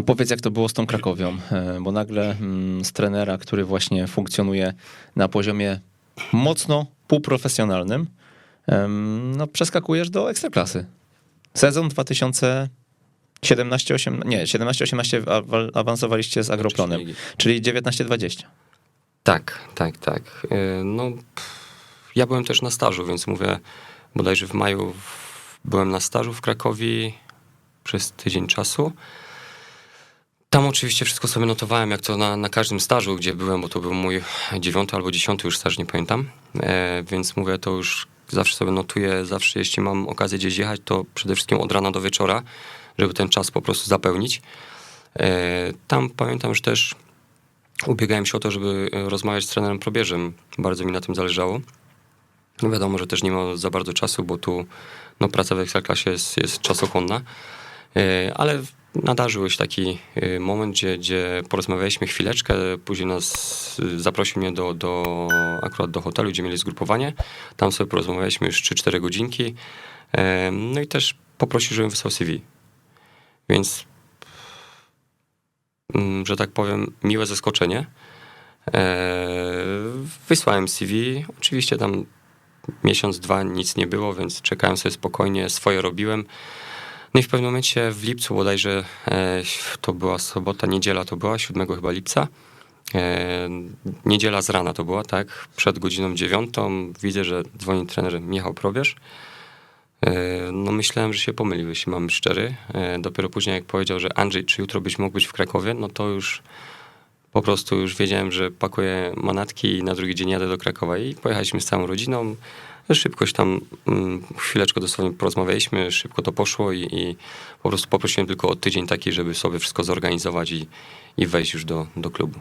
A powiedz, jak to było z tą Krakowią, E, bo nagle mm, z trenera, który właśnie funkcjonuje na poziomie mocno półprofesjonalnym, no przeskakujesz do ekstraklasy. Sezon 2017-18, nie, 17-18 awa- awansowaliście z Agropronem, Ligi. czyli 19-20. Tak, tak, tak. E, No, ja byłem też na stażu, więc mówię, bodajże w maju byłem na stażu w Krakowie przez tydzień czasu. Tam oczywiście wszystko sobie notowałem, jak to na, na każdym stażu, gdzie byłem, bo to był mój dziewiąty albo dziesiąty już staż, nie pamiętam. E, więc mówię, to już zawsze sobie notuję, zawsze jeśli mam okazję gdzieś jechać, to przede wszystkim od rana do wieczora, żeby ten czas po prostu zapełnić. E, tam pamiętam, że też ubiegałem się o to, żeby rozmawiać z trenerem probierzem. Bardzo mi na tym zależało. Wiadomo, że też nie ma za bardzo czasu, bo tu no, praca w Ekstraklasie jest, jest czasochłonna. E, Ale nadarzył się taki e, moment, gdzie, gdzie porozmawialiśmy chwileczkę, później nas e, zaprosił mnie do, do, akurat do hotelu, gdzie mieli zgrupowanie. Tam sobie porozmawialiśmy już 3-4 godzinki. E, No i też poprosił, żebym wysłał CV. Więc mm, że tak powiem, miłe zaskoczenie. Eee, Wysłałem CV. Oczywiście tam miesiąc, dwa nic nie było, więc czekałem sobie spokojnie, swoje robiłem. No i w pewnym momencie w lipcu bodajże, e, to była sobota, niedziela to była, 7 chyba lipca. E, niedziela z rana to była, tak? Przed godziną dziewiątą widzę, że dzwoni trener Michał Probierz. E, No myślałem, że się pomylił, jeśli mam szczery. Dopiero później jak powiedział, że Andrzej, czy jutro byś mógł być w Krakowie, no to już po prostu już wiedziałem, że pakuję manatki i na drugi dzień jadę do Krakowa i pojechaliśmy z całą rodziną. Szybkoś tam mm, chwileczkę dosłownie porozmawialiśmy, szybko to poszło i, i po prostu poprosiłem tylko o tydzień taki, żeby sobie wszystko zorganizować i, i wejść już do, do klubu.